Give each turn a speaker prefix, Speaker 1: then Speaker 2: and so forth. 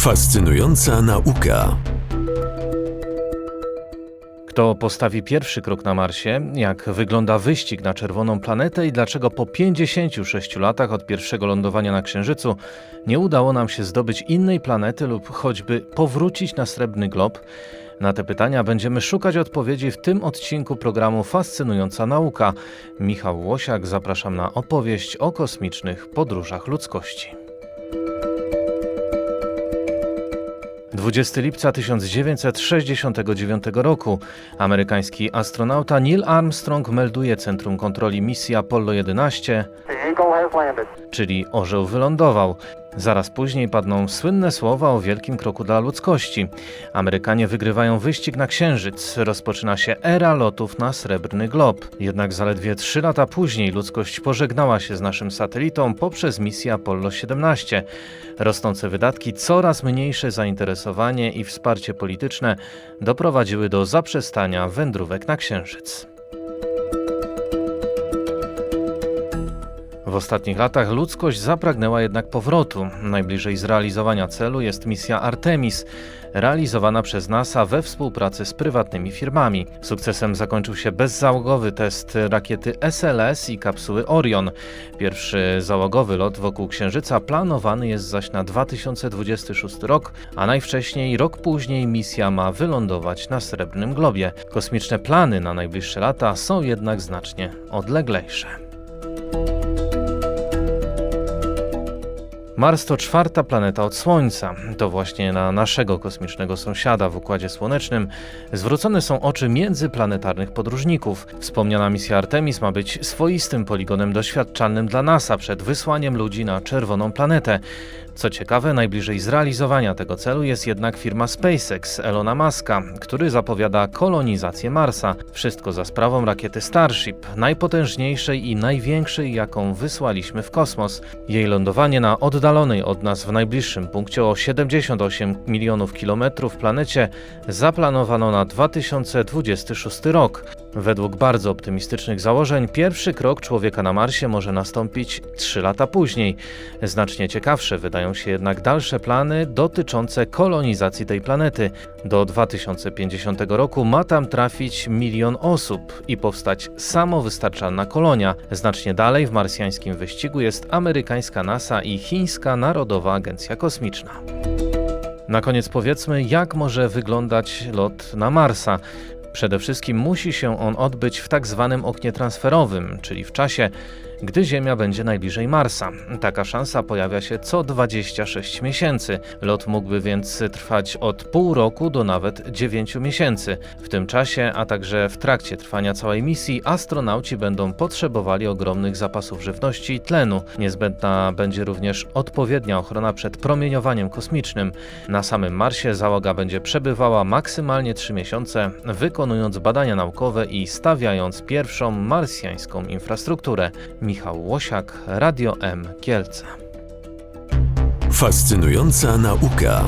Speaker 1: Fascynująca nauka.
Speaker 2: Kto postawi pierwszy krok na Marsie? Jak wygląda wyścig na czerwoną planetę i dlaczego po 56 latach od pierwszego lądowania na Księżycu nie udało nam się zdobyć innej planety lub choćby powrócić na srebrny glob? Na te pytania będziemy szukać odpowiedzi w tym odcinku programu Fascynująca Nauka. Michał Łosiak, zapraszam na opowieść o kosmicznych podróżach ludzkości. 20 lipca 1969 roku amerykański astronauta Neil Armstrong melduje Centrum Kontroli misji Apollo 11,
Speaker 3: The Eagle has landed.
Speaker 2: czyli orzeł wylądował. Zaraz później padną słynne słowa o wielkim kroku dla ludzkości. Amerykanie wygrywają wyścig na Księżyc. Rozpoczyna się era lotów na srebrny glob. Jednak zaledwie trzy lata później ludzkość pożegnała się z naszym satelitą poprzez misję Apollo 17. Rosnące wydatki, coraz mniejsze zainteresowanie i wsparcie polityczne doprowadziły do zaprzestania wędrówek na Księżyc. W ostatnich latach ludzkość zapragnęła jednak powrotu. Najbliżej zrealizowania celu jest misja Artemis, realizowana przez NASA we współpracy z prywatnymi firmami. Sukcesem zakończył się bezzałogowy test rakiety SLS i kapsuły Orion. Pierwszy załogowy lot wokół Księżyca planowany jest zaś na 2026 rok, a najwcześniej rok później misja ma wylądować na Srebrnym Globie. Kosmiczne plany na najbliższe lata są jednak znacznie odleglejsze. Mars to czwarta planeta od Słońca. To właśnie na naszego kosmicznego sąsiada w Układzie Słonecznym zwrócone są oczy międzyplanetarnych podróżników. Wspomniana misja Artemis ma być swoistym poligonem doświadczalnym dla NASA przed wysłaniem ludzi na czerwoną planetę. Co ciekawe, najbliżej zrealizowania tego celu jest jednak firma SpaceX Elona Muska, który zapowiada kolonizację Marsa. Wszystko za sprawą rakiety Starship, najpotężniejszej i największej, jaką wysłaliśmy w kosmos. Jej lądowanie na oddalonej od nas w najbliższym punkcie o 78 milionów kilometrów planecie zaplanowano na 2026 rok. Według bardzo optymistycznych założeń pierwszy krok człowieka na Marsie może nastąpić 3 lata później. Znacznie ciekawsze wydają się jednak dalsze plany dotyczące kolonizacji tej planety. Do 2050 roku ma tam trafić milion osób i powstać samowystarczalna kolonia. Znacznie dalej w marsjańskim wyścigu jest amerykańska NASA i chińska Narodowa Agencja Kosmiczna. Na koniec powiedzmy, jak może wyglądać lot na Marsa. Przede wszystkim musi się on odbyć w tak zwanym oknie transferowym, czyli w czasie, gdy Ziemia będzie najbliżej Marsa. Taka szansa pojawia się co 26 miesięcy. Lot mógłby więc trwać od pół roku do nawet 9 miesięcy. W tym czasie, a także w trakcie trwania całej misji, astronauci będą potrzebowali ogromnych zapasów żywności i tlenu. Niezbędna będzie również odpowiednia ochrona przed promieniowaniem kosmicznym. Na samym Marsie załoga będzie przebywała maksymalnie 3 miesiące, wykonując badania naukowe i stawiając pierwszą marsjańską infrastrukturę. Michał Łosiak, Radio M Kielce.
Speaker 1: Fascynująca nauka.